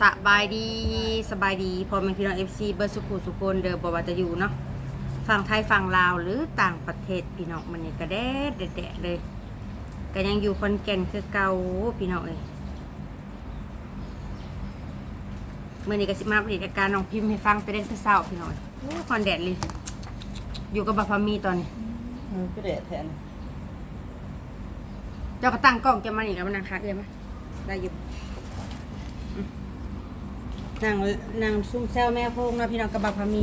สบายดีสบายดีพอแมันพี่น้องเอฟซีเบอร์สุขุสุคนเดิมบว่าจะอยู่เนาะฝั่งไทยฝั่งลาวหรือต่างประเทศพี่น้องมันนี่ก็แดดแดดๆเลยก็ยังอยู่คอนแก่นคือเก่าพี่น้องเอ้ยเมื่อนี้ก็สิมาอัปเดตอาการน้องพิมพ์ให้ฟังไปเล่นเช้าๆพี่น้องโอ้ยคอนแดดเลย อยู่กับบัพพามีตอนนี้เออก็แดดแทนเจ้าก็ตั้งกล้องจะมาอีกแล้วมันนางคักเลยไหมได้อยู่อืม นั่งนั่งซุ่มแซวแม่โพงนะพี่น้องกระบับพามี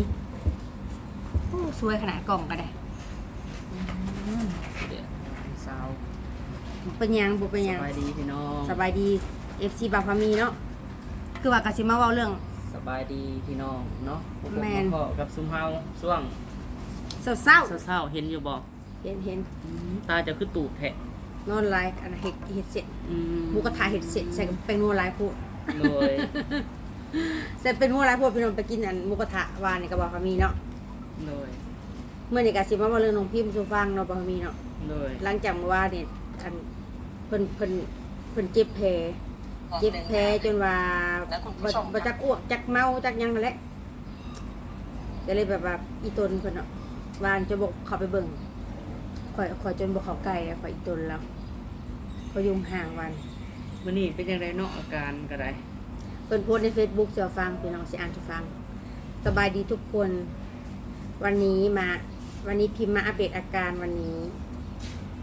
โอ้สวยขนาดกล่องก็ได้แดดสาวบ่เป็นหยังบุเป็นหสยังบายดีพี่น้องสบายดีเอฟซีบับพามีเนาะคือว่ากะสิมาเว้าเรื่อง สบายดีพี่น้องเนาะพวกผมแม่นก็กับซุมเฮาช่วงเศร้าเศร้าเศร้าๆเห็นอยู่บ่ๆเห็นเห็นตาจะคือตูบแทะนอนไลฟ์อันนั้นเห็ดเห็ดเสร็จอืมหมูกระทะเห็ดเสร็จใส่กับเป็นนัวไลฟ์พูด โดย ใส่เป็นนัวไลฟ์พูดพี่น้องไปกินอันหมูกระทะวานในกระบับพามีเนาะโดยเมื่อนี้กะสิมาเว้าเรื่องน้องพิมพ์สู่ฟังเนาะบับพามีเนาะโดยหลังจากเมื่อวานเนี่ยอันเพิ่นเพิ่นเพิ่นเจ็บแผลเจ็บแผลจนว่าบ่บ่จักอ้วกจักเมาจักหยังนั่นแหละก็เลยแบบว่าอีตนเพิ่นเนาะวานจะบอกเข้าไปเบิ่งข่อยข่อยจนบ่เข้าใกล้แล้วข่อยอีตนแล้วข่อยอยุ่ห่างวัน มื้อนี้เป็นจังไดเนาะอาการก็ได้ เพิ่นโพสใน Facebook สิเอาฟังพี่น้องสิอ่านให้ฟัง สบายดีทุกคน วันนี้มา วันนี้พิมพ์มาอัปเดตอาการวันนี้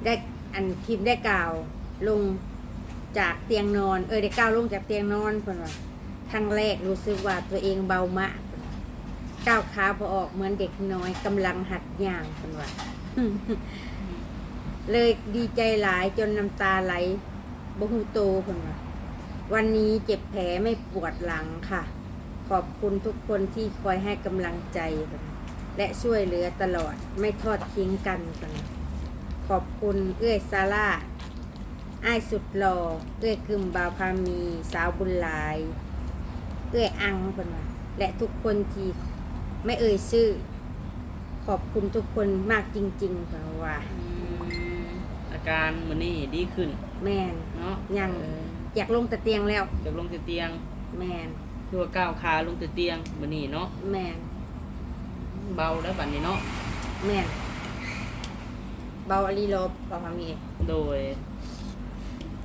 ได้อันพิมพ์ได้กล่าวลงจากเตียงนอน เออได้กล่าวลงจากเตียงนอนเพิ่นว่าครั้งแรกรู้สึกว่าตัวเองเบามากก้าวขาพอออกเหมือนเด็กน้อยกำลังหัดย่างเพิ่นว่าเลยดีใจหลายจนน้ำตาไหลบ่ฮูโตเพิ่นว่า วันนี้เจ็บแผลไม่ปวดหลังค่ะ ขอบคุณทุกคนที่คอยให้กำลังใจเพิ่นและช่วยเหลือตลอดไม่ทอดทิ้งกันเพิ่นขอบคุณเอื้อยซาร่าอ้ายสุดหล่อเอื้อยกึมบาวพามี สาวบุญหลาย เอื้อยอังเพิ่นว่าและทุกคนที่ไม่เอ่ยชื่อ ขอบคุณทุกคนมากจริงๆเพิ่นว่าอืมอาการมื้อนี้ดีขึ้น แม่นเนาะยัง เออ อยากลงแต่เตียงแล้วจะลงจากเตียงแม่นคือว่าก้าวขาลงจากเตียงมื้อนี้เนาะแม่นเบาแล้วบัดนี้เนาะแม่นเบาอลีโลบเบาพามีโดย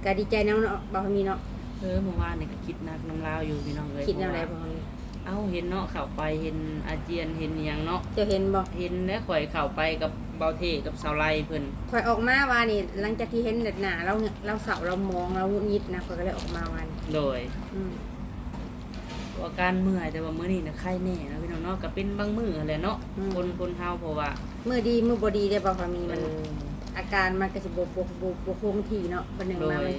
ก็ดีใจเนาะเนาะเบาพามีเนาะเออเมื่อวานนี่ก็คิดหนักน้ำลาวอยู่พี่น้องเลยคิดแนวไหนเพเบาราะว่าพามีเอ้าเห็นเนาะเข้าไปเห็นอาเจียนเห็นอหยังเนาะเจะเห็นบอกเห็นแล้วข่อยเข้าไปกับ เบาเทกับสาวไลเพิ่นคอยออกมาว่านี่หลังจากที่เห็นเด็ดหนาเราเนี่ยเราเสาเรามองเราหงุดหงิดนะคอยก็เลยออกมาวันโดยอืมอาการเมื่อยแต่ว่ามื้อนี้น่ะไข้แน่นะพี่น้องเนาะก็เป็นบางมื้อแหละเนาะคนคนเฮาเพราะว่ามือดีมือบดีได้เบาพามีเอมันออาการมันก็สิบบบบบบบคงทีเนาะวันหนึ่งโดมายมัน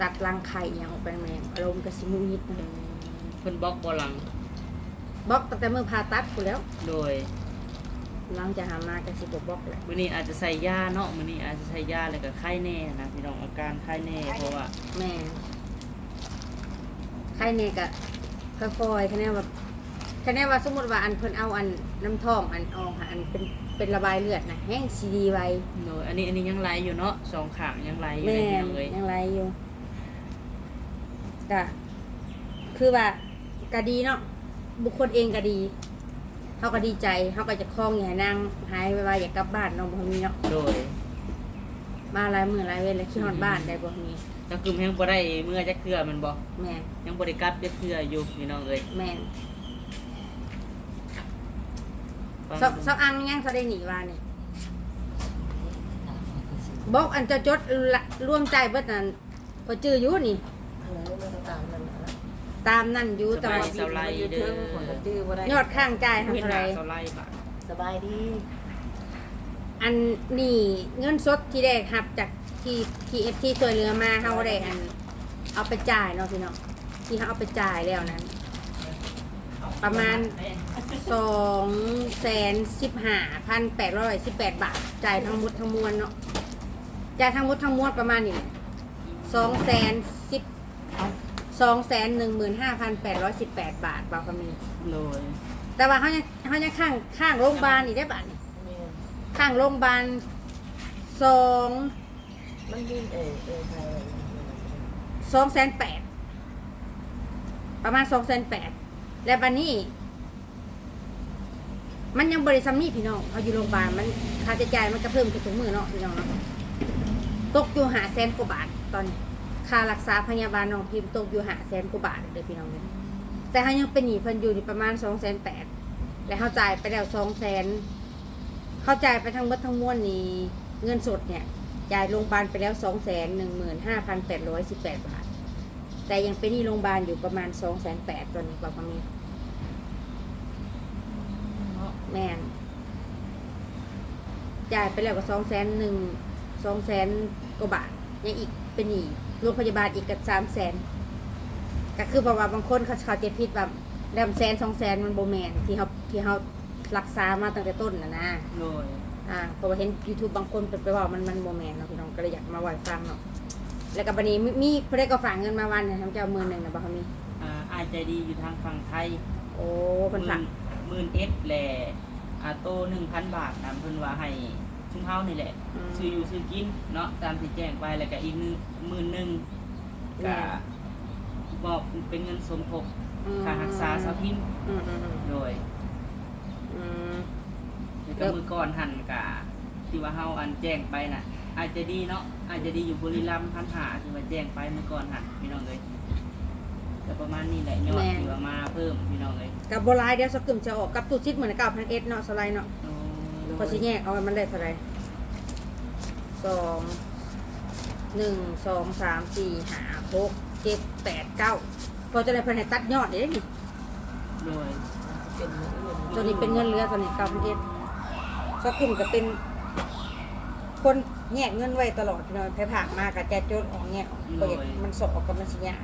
ตัดรังไข่อหย่างออกไปแม่อารมณ์ก็สิมุยิดนะเพิ่นบล็อกบ่หลังบล็อกตั้งแต่มือผ่าตัดกูแล้ว โดย หลังจากหามาก็สิบบล็อกแหละมื้อนี้อาจจะใส่ยาเนาะมื้อนี้อาจจะใส่ยาแล้วก็ไข้แน่นะพี่น้องอาการไข้แน่เพราะว่าแม่ไข่เนี่ยก็ค่อยๆคะแนนว่าคะแนนว่าสมมติว่าอันเพิ่นเอาอันน้ำท่อมอันออกค่ะอันเป็นเป็นระบายเลือดนะแห้งซีดีไว้โดยอันนี้อันนี้ยังไหลอยู่เนาะสองข้างยังไหลอยู่แม่เลยพี่น้องเอ้ยยังไรอยู่ก็คือว่าก็ดีเนาะบุคคลเองก็ดี เขาก็ดีใจเขาก็จะคล้องอย่าให้นางหายไปว่าอยากกลับบ้านเน้องบ่มีเนาะโดยมาหลายมื้อหลายเวรแล้วขี้นอนบ้านได้บ่มีจักกึมแฮงบ่ได้เมื่อจักเทื่อแมันบ่แม่นยังบ่ได้กลับจักเทื่ออยู่พี่น้องเอ้ยแม่นฟังเซาเซาอังยังเขาได้หนีว่านี่บอกอันจะจดละร่วมใจเบิดนั่นพอจื้ออยู่นี่ ตามนั่นอยู่สแต่บายว่าสบายเด้อ ยอดข้างใจายทำเห็นอะหไรน้าสไลด์บาดสบายดีอันนี่เงินสดที่ได้หับจากที่ที่เอฟซีช่วยเหลือมาเฮาได้อัน เอาไปจ่ายเนาะพี่เนาะที่เขาเอาไปจ่ายแล้วนั้น ประมาณ สองแสนสิบห้าพันแปดร้อยสิบแปดบาทจ่ายทั้งหมดทั้งมวลเนาะจ่ายทั้งหมดทั้งมวลประมาณนี้สองแสน สิบสองแสนหนึ่งหมื่นห้าพันแปดร้อยสิบแปดบาทบาก็มีโดยแต่ว่าเขายังเขายังข้างข้างโรงพยาบาลอีกได้บาทนี่ข้างโรงพยาบาลสองมันดินเออเออไทยสองแสนแปดประมาณสองแสนแปดและบันนี้ มันยังบริษัทนี่พี่น้องเขาอยู่โรงพยาบาลมันค่าใช้จ่ายมันก็เพิ่มขึ้นทุกมือเนาะพี่น้องเนาะตกอยู่หาแสนกว่าบาทตอนนี้ ค่ารักษาพยาบาลน้องพิมพ์ตกอยู่หาแสนกว่าบาทเลยพี่น้องเลยแต่เขายังเป็นหนี้เพิ่นอยู่นี่ประมาณสองแสนแปดและเขาจ่ายไปแล้วสองแสนเขาจ่ายไปทั้งหมดทั้งมวลนี้เงินสดเนี่ยจ่ายโรงพยาบาลไปแล้วสองแสนหนึ่งหมื่นห้าพันแปดร้อยสิบแปดบาท แต่ยังเป็นหนี้โรงพยาบาลอยู่ประมาณสองแสนแปดตอนนี้กว่าประมาณเนาะแม่นจ่ายไปแล้วก็สองแสนหนึ่งสองแสนกว่าบาทยังอีก เป็นหนี้โรงพยาบาลอีกกับสามแสนก็คือเพราะว่าบางคนเขาเขาใจะพิดแบบแลมแสนสองแสนมันโบแมนที่เขาที่เขารักษามาตั้งแต่ต้นนะนะโดยอ่าเพราะว่าเห็น YouTube บางคนเป็นไปว่ามันมันโบแมนเนาะพี่น้องก็เลยอยากมาไหวฟังเนาะแล้วก็บันนี้มีมีเพื่อนก็ฝากเงินมาวันเนี่ยทำเจ้ามือหนึ่งนะบ่เขามีอ่าอายใจดีอยู่ทางฝั่งไทยโอ้เพิ่นฝากหมื่นเอสแหละอาโตหนึ่งพันบาทนะเพิ่นว่าให้ ชุมเฮานี่แหละอืม ซื้ออยู่ซื้อกินเนาะตามที่แจ้งไปแล้วก็อีกหมื่นหนึ่งแม่ก็บอกเป็นเงินสมทบอืมค่ารักษาสาวพิมพ์อืมอืมอืมโดย อืม แล้วก็มือก่อนหันกะที่ว่าเฮาอันแจ้งไปน่ะ อาจจะดีเนาะอาจจะดีอยู่บุรีรัมย์พันหาที่ว่าแจ้งไปเมื่อก่อนหันพี่น้องเลยก็ประมาณนี้แหละยอดที่ว่ามาเพิ่มพี่น้องเลยกับโบราณเดี๋ยวสกึมจะออกกับตู้ซิดเหมือนเก้าพันเอสเนาะสไลด์เนาะโอ้โดย พอชิแยกเอาไว้มันได้เท่าไหรสองหนึ่งสองสามสี่ห้าหกเจ็ดแปดเก้าพอจะได้เพิ่นให้ตัดยอดเด้นี่โดยเป็นมืออื่นตัวนี้เป็นเงินเหลือตัวนี้เก้าพันเอสสกึมก็เป็น คนแยกเงินไว้ตลอดพี่น้องแค่ผ่านมากับแจโจดออกแยกออกก็อยากมันสอบออกกับมันสิยาก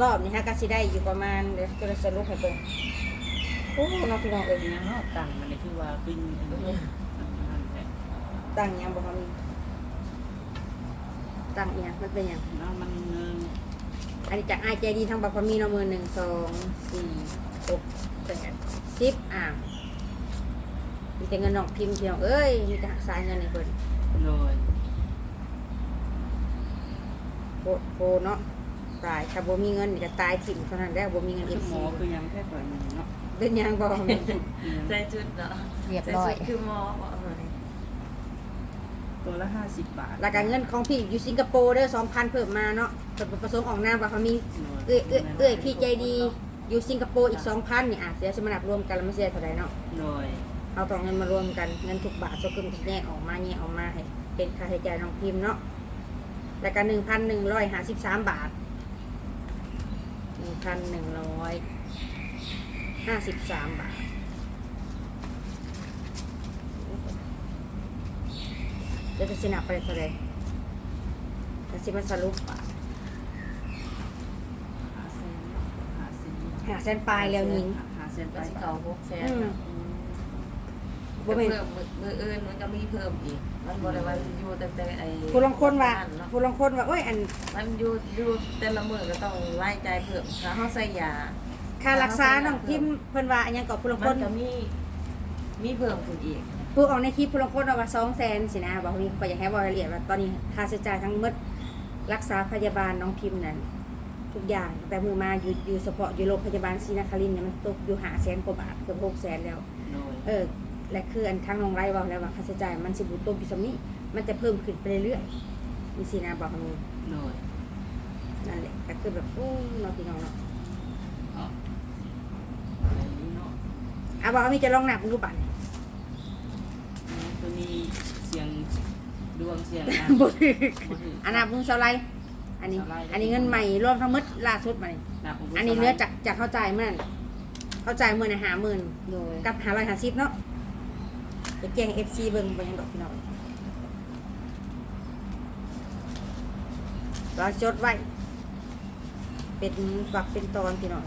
รอบนี้ฮะก็สิได้อยู่ประมาณเดี๋ยวจะได้สรุปให้เบิ่ง โอ้น้องพี่น้องเอ้ยเป็นยังเนาะตังค์มันเลยคือว่าขึ้นอันนี้อันนั้นแหละตั้งยังบ่เขามีตั้งเอียงมันเป็นหยังเนาะมันเงินอันนี้จากไอายใจดีทั้งบัพมีเนาะมือหนึ่งสองสี่หกแปดสิบอ่างมีแต่เงินน้องพิมพ์พี่น้องเอ้ยมีแต่หักสายเงินในเพิ่นโดยโคตรโคเนาะตายถ้าบ่มีเงินนี่ก็ตายถิ่มเท่านั้นแหล้วบ่มีเงินคือเอฟหมซีอคือยังแค่ปล่อยมันเนาะ เป็นหยังบ่มีใส่ชุดเนาะเรียบร้อยใส่ชุดคือหมอบอกเลยตัวละห้าสิบบาทแล้วก็เงินของพี่อยู่สิงคโปร์เด้อสองพันเพิ่มมาเนาะเพิ่นประสงค์ออกนามว่าเขามี เอ้ยเอ้ยเอ้ยพี่ใจดีอยู่สิงคโปร์อีกสองพันนี่อะเสียสมนับรวมกันแล้วไม่เสียเท่าไหร่เนาะโดยเอาตองเงินมารวมกันเงินทุกบาทสกุลแยกออกมาแยกออกมาให้เป็นค่าใช้จ่ายน้องพิมพ์เนาะแล้วก็หนึ่งพันหนึ่งร้อยห้าสิบสามบาทหนึ่งพัน หนึ่งร้อยห้าสิบสามบาทเดี๋ยวจะสินับไปเท่าไหร่จะสิมาสรุปบาทหาเส้นหาเส้นหาเส้นปลายแล้วยิงหาเส้นไปก็สิเก่าเก่าหกแสนอืมบ่เพิ่แม่มนมือมืออื่นมันก็มีเพิ่มอีก มันบ่ได้ว่าอยู่ตั้งแต่ไอ้ผู้ลางคนว่าเนาะผู้ลางคนว่าโอ้ยอัน มันอยู่อยู่แต่ละมื้อก็ต้องไล่ใจายเพิ่มถ้าเฮาใส่ยา ค่ารักษาน้องพิมพ์เพิ่นว่าอันยังกับผู้ลางคมันนก็มีมีเพิ่มขึ้นอีกผู้ออกในคลิปผู้ลางคนว่าสองแสนสินะบอกมีก็อยากให้บอกรายละเอียดว่าตอนนี้ค่าใช้จ่ายทั้งหมดรักษาพยาบาลน้องพิมพ์นั้นทุกอย่างแต่มือมาอยู่อยู่เฉพาะอยู่โรงพยาบาลศรีนครินทร์เนี่ยมันตกอยู่หาแสนกว่าบาทเกือบหกแสนแล้วโดยเออและคืออันทั้งน้องไรบอกแล้วว่าค่าใช้จ่ายมันสิบุตกอยู่สำนี้มันจะเพิ่มขึ้นไปเรื่อยๆมีสินะบอกมีโดยนั่นแหละก็คือแบบโอ้น้องพี่น้องเนาะ อ๋ออะไรนี้เนาะ อะบอกว่ามีจะลองหนักดูบัตรตัวนี้เสียงดวงเสียงนะบ่ถือบ่ถืออันนับมึงเท่าไรอันนี้เท่าไรอันนี้เงินใหม่รวมทั้งหมดล่าสุดมานี่หนักกว่าผู้อันนี้ชายเหลือจากจากเข้าใจายเมื่อนั้นเข้าใจายเมื่อนะหาหมื่นโดยกับหาร้อยหาสิบเนาะไปแจ้งเอฟซีเบิ่งไปยังดอกพี่น้องเราจดไว้ เป็นฝักเป็นตอนพี่น้อง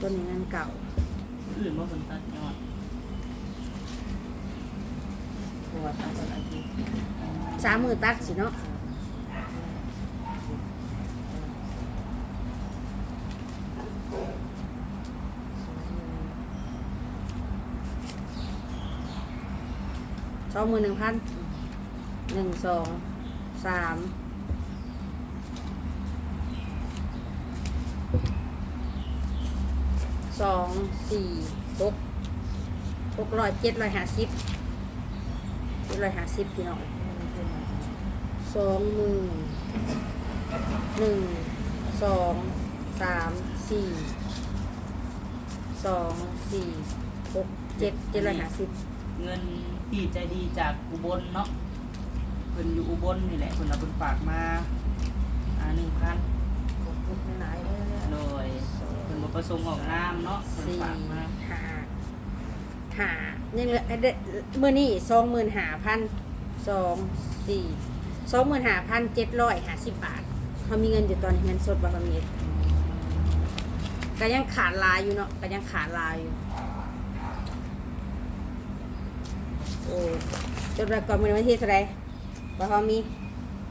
ต้นนี้นั่นเก่าอื่นบ่สนตัดยอดปวดตัดอะสามมือตักสิเนาะสองมือหนึ่งพันหนึ่งสองสาม สองสี่หกหกร้อยเจ็ดร้อยห้าสิบเจ็ดร้อยห้าสิบพี่น้องสองหมื่นหนึ่งสองสามสี่สองสี่หกเจ็ดเจ็ดร้อยห้าสิบเงินพี่ใจดีจากอุบลเนาะเพิ่นอยู่อุบลนี่แหละเพิ่นเอาเพิ่นฝากมาอ่าหนึ่งพัน ขอบคุณหลายๆเลย โดยเพิ่นบ่ ประสงค์ออกนามเนาะเพิ่นสี่ฝากมาห้าห้ายังเหลือเด้อมื่อนี้สองหมื่นห้าพันสองสี่สองหมื่นห้าพันเจ็ดร้อยห้าสิบบาทเขามีเงินอยู่ตอนนี้เงินสดบ่เขามีก็ยังขาดลายอยู่เนาะก็ยังขาดลายอยู่โอ้จนแบบก่อนมือวันที่เท่าไหรบ่เขามี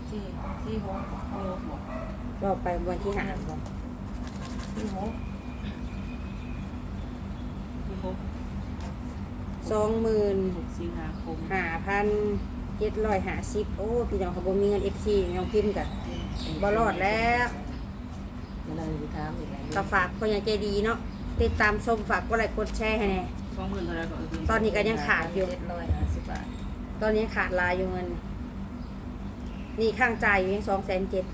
ที่ที่หกโอ้บอกบอกไปวันที่ห้าบ่ที่หก ที่หก สองหมื่นหกสิงหาคมห้าพันเจ็ดร้อยห้าสิบโอ้ พี่น้องเขาบ่มีเงินเอฟซีน้องพิมพ์กันบ่รอดแล้วเวลาอยู่ถามอีกแล้วก็ฝากคนอย่างใจดีเนาะติดตามชมฝากกดไลค์กดแชร์ให้แน่สองหมื่นเท่าไหร่ก็คือตอนนี้ก็ยังขาดอยู่เจ็ดร้อยห้าสิบบาทตอนนี้ขาดลายอยู่เงิน นี่ข้างจ่ายอยู่ยังสองแสนเจ็ด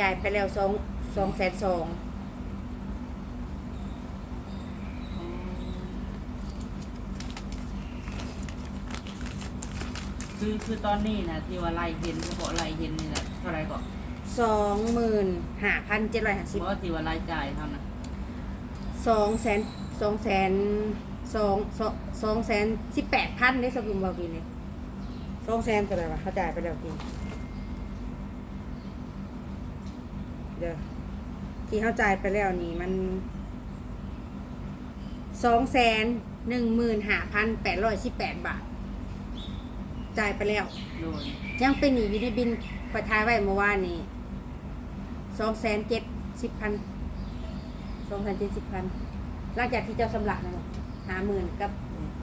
จ่ายไปแล้วสองสองแสนสอง อ๋อ คือคือตอนนี้นะที่ว่าไล่เห็นเฉพาะไล่เห็นนี่แหละเท่าไหร่ก็สองหมื่นห้าพันเจ็ดร้อยห้าสิบเพราะที่ว่าไล่จ่ายเท่านั้นสองแสนสองแสนสองสองสองแสนสิบแปดพันได้สกุลบาปีนี่สองแสนก็เลยวะเขาจ่ายไปแล้วพี่เดี๋ยวที่เขาจ่ายไปแล้วนี่มันสองแสนหนึ่งหมื่นห้าพันแปดร้อยสิบแปดบาท จ่ายไปแล้ว โดยยังเป็นหนีอยู่ในบินไปทายไว้เมื่อวานนี้สองแสนเจ็ดสิบพันสองแสนเจ็ดสิบพันหลังจากที่เจ้าสำลักนั่นห้าหมื่นกับ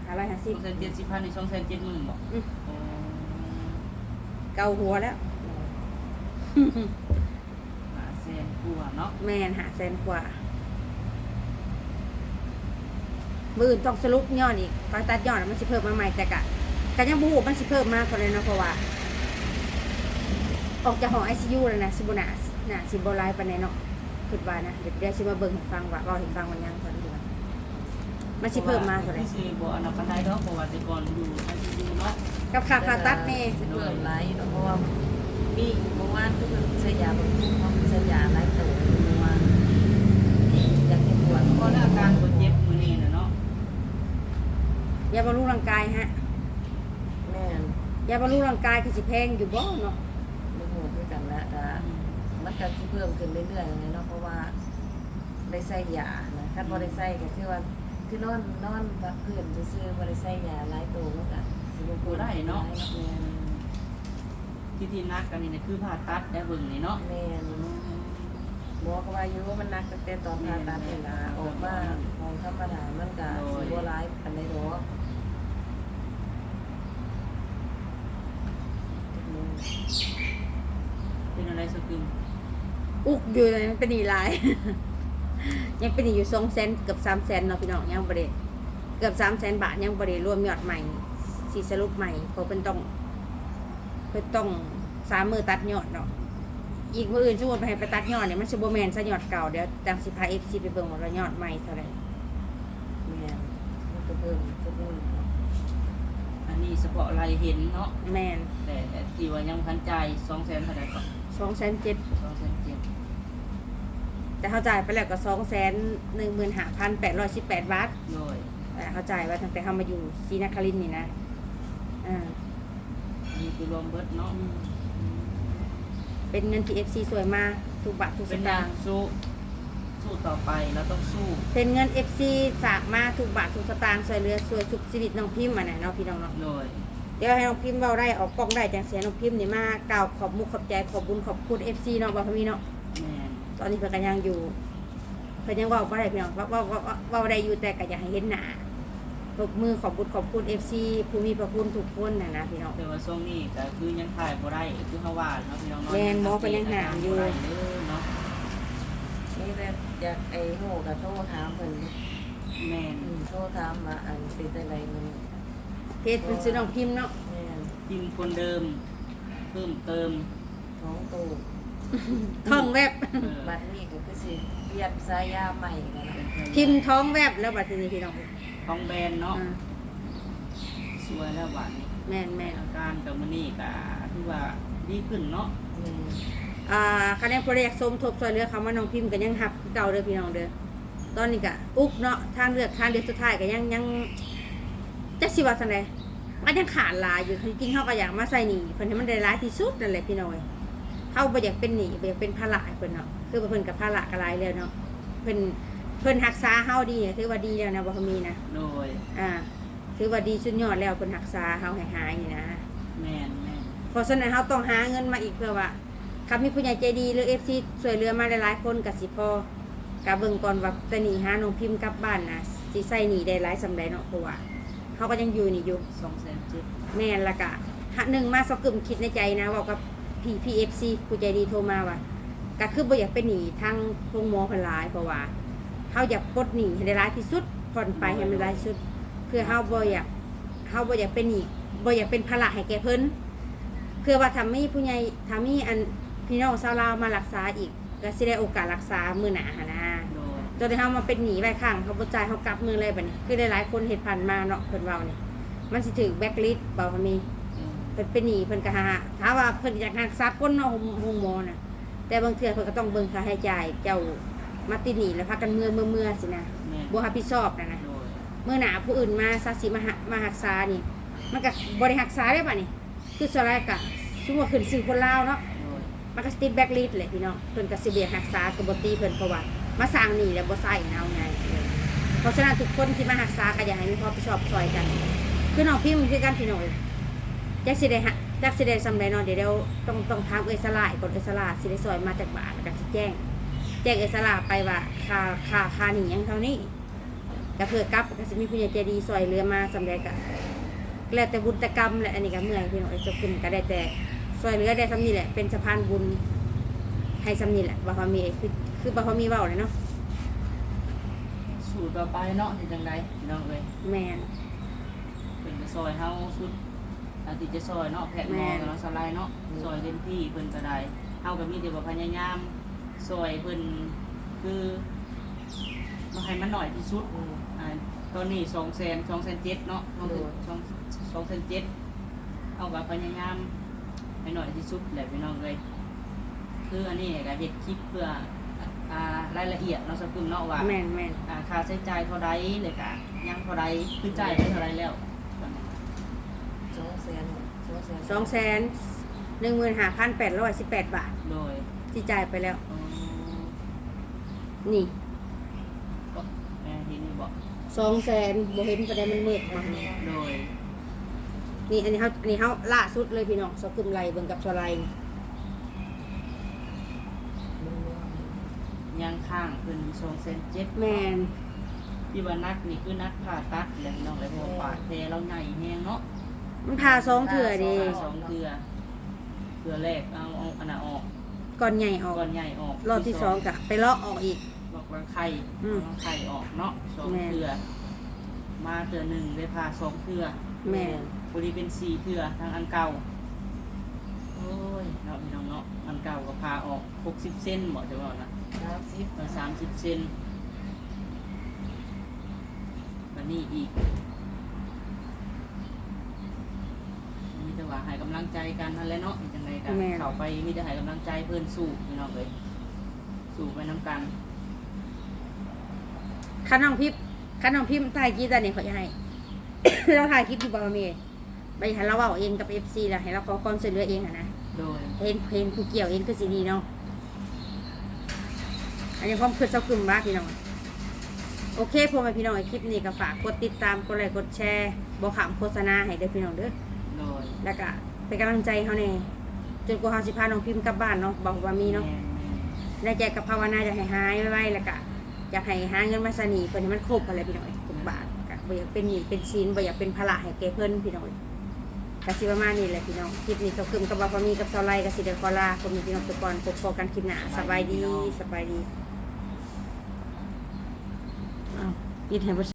ห้าร้อยห้าสสิบองแสนเจ็ดสิบพันในสองแสนเจ็ดหมื่นบอกอืมอ๋อเกาหัวแล้ว หาแสนกว่าเนาะแมนหาแสนกว่า มืออื่นต้องสรุปยอดอีกพอตัดยอดแล้วมันสิเพิ่มมาใหม่แต่กะ กันยังบฮูมันสิเพิ่มมากเท่าเลยเนาะเพราะว่า ออกจากห้องไอซียูแล้วนะสิบนาน่ะสิบไลายปานใดเนาะคิดว่านะเดี๋ยวเดี๋ยวสิมาเบิ่งให้ฟังว่าเราให้ฟังมันยังตอนนี้ว่ามันสิเพิ่มมาเท่าไหร่คือบ่อันนั้นปานใดดอกเพราะว่าแต่ก่อนอยู่ไอซียูเนาะกับค่าผ่าตัดนี่เพิ่มหลายเนาะเพราะว่ามีเมื่อวานก็คือใช้ยาบำรุงเขาใช้ยาหลายตัวเมื่อวานอยากจะปวดก็ได้อาการคนเจ็บมือนี่นะเนาะยาบำรุงร่างกายฮะแม่นยาบำรุงร่างกายคือสิแพงอยู่บ่เนาะไม่โหดด้วยกันแล้วแต่มันก็สิเพิ่มขึ้นเรื่อยๆเลยเนาะเพราะว่าได้ใส่ยานะคันบ่ได้ใส่ก็คือว่าคือนอนนอนพักพื้นซื่อๆบ่ได้ใส่ยาหลายตัวมันก็สิบ่ปวดได้เนาะแม่นที่ที่นักกันนี่นะคือผ่าตัดได้เบิ่งนี่เนาะแม่นหมอก็ว่าอยู่ว่ามันหนักตั้งแต่ตอนผ่าตัดนี่ล่ะออกมาของธรรมดามันก็สิบ่ร้ายปานใดดอก เป็นอะไรสกึมอุกอยู่เลยมันเป็นหนีหลาย ยังเป็นหนีอยู่สองแสนเกือบสามแสนเนาะพี่น้องยังบริเกือบสามแสนบาทยังบริรวมยอดใหม่สีสรุปใหม่เพราะเป็นต้องเพิ่นต้องสามมือตัดยอดเนาะอีกมืออื่นสมมติไปให้ไปตัดยอดเนี่ยมันจะโบแมนซะยอดเก่าเดี๋ยวจังสิพาเอฟซีไปเบิ่งว่ายอดใหม่เท่าไหร่แม่นมันก็เพิ่มทุกมื้ออั นนี้เฉพาะรายเห็นเนาะแมนแต่แต่ที่ว่ายังพันจ่ายสองแสนเท่าไหร่ก็สองแสนเจ็ดสองแสนเจ็ดแต่เขาจ่ายไปแล้วก็สองแสนหนึ่งหมื่นห้าพันแปดร้อยสิบแปดบาทโดยอ่าเขาจ่ายไว่าตั้งแต่เขามาอยู่ซีนาคารินทร์นี่นะอ่าอันนี้คือรวมเบิดเนาะเป็นเงินที่เอฟซีสวยมากทุกบาททุกสเป็นตายังงค์สู้ สู้ต่อไปเราต้องสู้เป็นเงินเอฟซีฝากมาทุกบาททุกสตางค์ช่วยเหลือช่วยชุบชีวิตน้องพิมพ์มาน่ะเนาะพี่น้องเนาะ โดย เดี๋ยวให้น้องพิมพ์เบาได้ออกกล้องได้จังเสียน้องพิมพ์นี่มากล่าวขอบมุกขอบใจขอบบุญขอบคุณเอฟซีเนาะบ่าวพมีเนาะ แม่นตอนนี้เพิ่นก็ยังอยู่ เพิ่นยังเว่าบ่ได้พี่น้องเว่าเว่าเว่าเว่าได้อยู่แต่ก็อยากให้เห็นหน้าปรบมือขอบคุณขอบคุณ FC ผู้มีพระคุณทุกคนนะนะพี่น้อง แต่ว่าช่วงนี้ก็คือยังถ่ายบ่ได้คือเฮาว่าเนาะพี่น้องเนาะแม่นหมอก็ยังหาอยู่บ่ได้เด้อ เนาะนี่แต่อยากไอ้โหกับโทรถามเพิ่นแม่นอืมโทรถามว่าอันเป็นจังไดมันเพจเป็นซื้อน้องพิมพ์เนาะแม่นพิมพ์คนเดิม เพิ่มเติมท้องตู้ท้องแวบ เออบัดนี้ก็คือสิเปลี่ยนสายยาใหม่แล้วนะพิมพ์ท้องแวบแล้วบัดทีนี้พี่น้องของแบรนด์เนาะอ่าสวยแล้วบัดนี้แม่นแม่นอาการกับมื้อนี้ก็ถือว่าดีขึ้นเนาะแม่น อ่าคะแนนโปรเจกต์สมทบช่วยเหลือคำว่าน้องพิมพ์ก็ยังหับเก่าเด้อพี่น้องเด้อตอนนี้ก็อุ๊บเนาะทางเลือกทางเลือกสุดท้ายก็ยังยังจะสิว่าจังไดมันยังขาดลายอยู่จริงๆเฮาก็อยากมาใส่หนีเพิ่นให้มันได้หลายที่สุดนั่นแหละพี่น้อยเฮาบ่อยากเป็นหนีบ่อยากเป็นภาระให้เพิ่อนเนาะคือเพิ่อนกับภาระก็หลายแล้วเนาะเพิ่อนเพิ่อนรักษาเฮาดีถือว่าดีแล้วนะบ่มีนะโดยอ่าถือว่าดีสุดยอดแล้วเพิ่อนรักษาเฮาให้หายนี่นะแม่นแม่นเพราะฉะนั้นเราต้องหาเงินมาอีกเพื่อว่า คำมีผู้ใหญ่ใจดีหรือเอฟซีช่วยเหลือมาหลายๆคนกับสิพอกะเบิ่งก่อนว่าจะหนีหาน้องพิมพ์กลับบ้านนะสิใส่หนีได้หลายสำใดเนาะเพราะว่าเขาก็ยังอยู่นี่อยู่2,700แม่นละกะหะหนึ่งมาสกึมคิดในใจนะว่ากับพี่พีเอฟซีผู้ใจดีโทรมาว่าก็คือบ่อยากไปหนีทางโรงหมอเพนหลายเพราะว่าเขาอยากปลดหนีให้ได้หลายที่สุดผ่อนไปให้มันหลายที่สุดเพื่อเฮาบ่อยากเฮาบ่อยากเป็นหนีบ่อยากเป็นภาระให้แก่เพิ่นเพื่อว่าทำให้ผู้ใหญ่ทำให้อัน พี่น้องชาวลาวมารักษาอีกก็สิได้โอกาสรักษามือหนาหนนะโดยจนที่เฮามาเป็นหนีไว้ข้างเขาบ่จ่ายเขากลับมือเลยบัดนี้คือได้หลายคนเฮ็ดผ่านมาเนาะเพิ่นเว้านี่มันสิถึงแบล็คลิสต์บ่ว่ามีอืมเพิ่นเป็นหนีเพิ่นก็หาถามว่าเพิ่นอยากรักษาคนเนาะโรงหมอน่ะแต่บางเทื่อเพิ่นก็ต้องเบิ่งค่าใช้จ่ายเจ้ามาติดหนีแล้วพากันเมื่อเมื่อเมื่อสินะแม่นบ่รับผิดชอบนะนะโดยเมื่อหนาผู้อื่นมาซาสิมาหามาหักษานี่ มันก็บริหักษาได้ป่ะนี่คือสลายกะสมมติว่าขึ้นสื่อคนลาวเนาะโดย มันก็สติดแบ็กลิสเลยพี่น้องเพิ่นก็สิเบียหักษากับบตีเพิ่นเพราะว่ามาสร้างหนี่แล้วบ่ใส่เอาไงเพราะฉะนั้นทุกคนที่มาหักษาก็อยากให้มีความรับผิดชอบซอยกัน คือน้องพิมพ์คือกันพี่น้องจักสิได้ฮะจักสิได้สำเร็จเนาะเดี๋ยวเดี๋ยวต้องต้องถามเอสลายก่อนเอสลาสิได้ซอยมาจากบ้าทจักสิแจ้งแจ้งเอสลาไปว่าค่าค่าค่าหนี่ยังเท่านี้ก็เพื่อกลับก็จะมีผู้ใหญ่ใจดีซอยเรือมาสำเร็จก็แล้วแต่บุญตกรรมแหละอันนี้ก็เมื่อยพี่น้องจะขึ้นก็ได้แต่ ซอยเรือได้สำนี้แหละ เป็นสะพานบุญให้สำนี้แหละบ่พอมีคือคือบ่พอมีเว้าเลยเนาะสู่ต่อไปเนาะเฮ็ดจังไดพี่น้องเอ้ยแมนเพิ่นก็ซอยเฮาสุดอาทิจะซอยเนาะแพทย์หมอกับเนาะสไลด์เนาะซอยเต็มที่เพิ่นก็ได้เฮาก็มีแต่ว่าพยายามซอยเพิ่นคือมาให้มันหน่อยที่สุดอืมอ่าตอนนี้200,000 2,700เนาะเฮาคือ2 2,700เอาก็พยายาม ให้หน่อยที่สุดแหละพี่น้องเอ้ยคืออันนี้ก็เฮ็ดคลิปเพื่ออ่ารายละเอียดเนาะสักกึมเนาะว่าแมนแมนอ่าค่าใช้จ่ายเท่าใดเลยกะยังเท่าใดคือจ่ายไปเท่าใดแล้วสองแสนสองแสนสองแสนหนึ่งหมื่นห้าพันแปดร้อยสิบแปดบาทโดยที่จ่ายไปแล้วอืมนี่ก็แม่ที่นี่บอกสองแสนโบเห็นประเด็นมันมืดมาโดย นี่อันนี้เขาอันนี้เขาล่าสุดเลยพี่น้องสกุมไลเบิ่งกับสไลด์ยังข้างเป็นสองเซนเจ็ดแมนที่ว่านักนี่คือนักผ่าตัดแหละพี่น้องเลยเพราะว่าปาดแผลเราใหญ่แห้งเนาะมันพาสองเถื่อเดีผ่าสองเกลือเกลือแรกเอาเอาอันน่ะออกก่อนใหญ่ออกก้อนใหญ่ออกรอบที่สองกะไปเลาะออกอีกบอกรังไข่อืมเอารังไข่ออกเนาะสองแม่เกลือมาเกลือหนึ่งได้ผ่าสองเกลือแมน บริเป็นสี่เถื่อทางอันเก่า โอ้ยเนาะพี่น้องเนาะ อันเก่าก็พาออกหกสิบเซนบอกจะว่านะสามสิบสามสิบเซนวันนี้อีกมีแต่ว่าให้กำลังใจกันนั่นแหละเนาะเป็นจังไงกันแม่นเข้าไปมีแต่ให้กำลังใจเพื่อนสู้พี่น้องเลยสู้ไปน้ำกัน คันน้องพิมคันน้องพิมถ่ายคลิปตอนนี้เขาจะให้ เราถ่ายคลิปอยู่บาเม ไปให้เราเอาเองกับเอฟซีแล้วให้เราขอความช่วยเหลือเองอะนะโดยเห็นเพนผู้เกี่ยวเองคือสีดีเนาะอันนี้ความคือเศร้ากลุ่มมากพี่น้องโอเคพอมาพี่น้องไอคลิปนี้ก็ฝากกดติดตามกดไลค์กดแชร์บอกขามโฆษณาให้เด้อพี่น้องเด้อโดยแล้วก็เป็นกำลังใจเขาแน่จนกว่าเขาสิพาน้องพิมพ์กลับบ้านเนาะบอกว่ามีเนาะแม่นได้ใจกับภาวนาจะให้หายไว้ๆแล้วก็อยากให้หาเงินมาสนีเพื่อให้มันครบอะไรพี่น้องไอ้ทุกบาทก็บ่อยากเป็นหนี้เป็นชิ้นบ่อยากเป็นภาระให้แกเพิ่นพี่น้อง กสิประมาณนี้แหละพี่น้องคลิปนี้เขากึมกับบาฟามีกับเซาไลกับสิเดคอลาผมมีพี่น้องตุกอนพบพอกันคลิปหน้าสบายดีสบายดีอ้าวปิดให้บ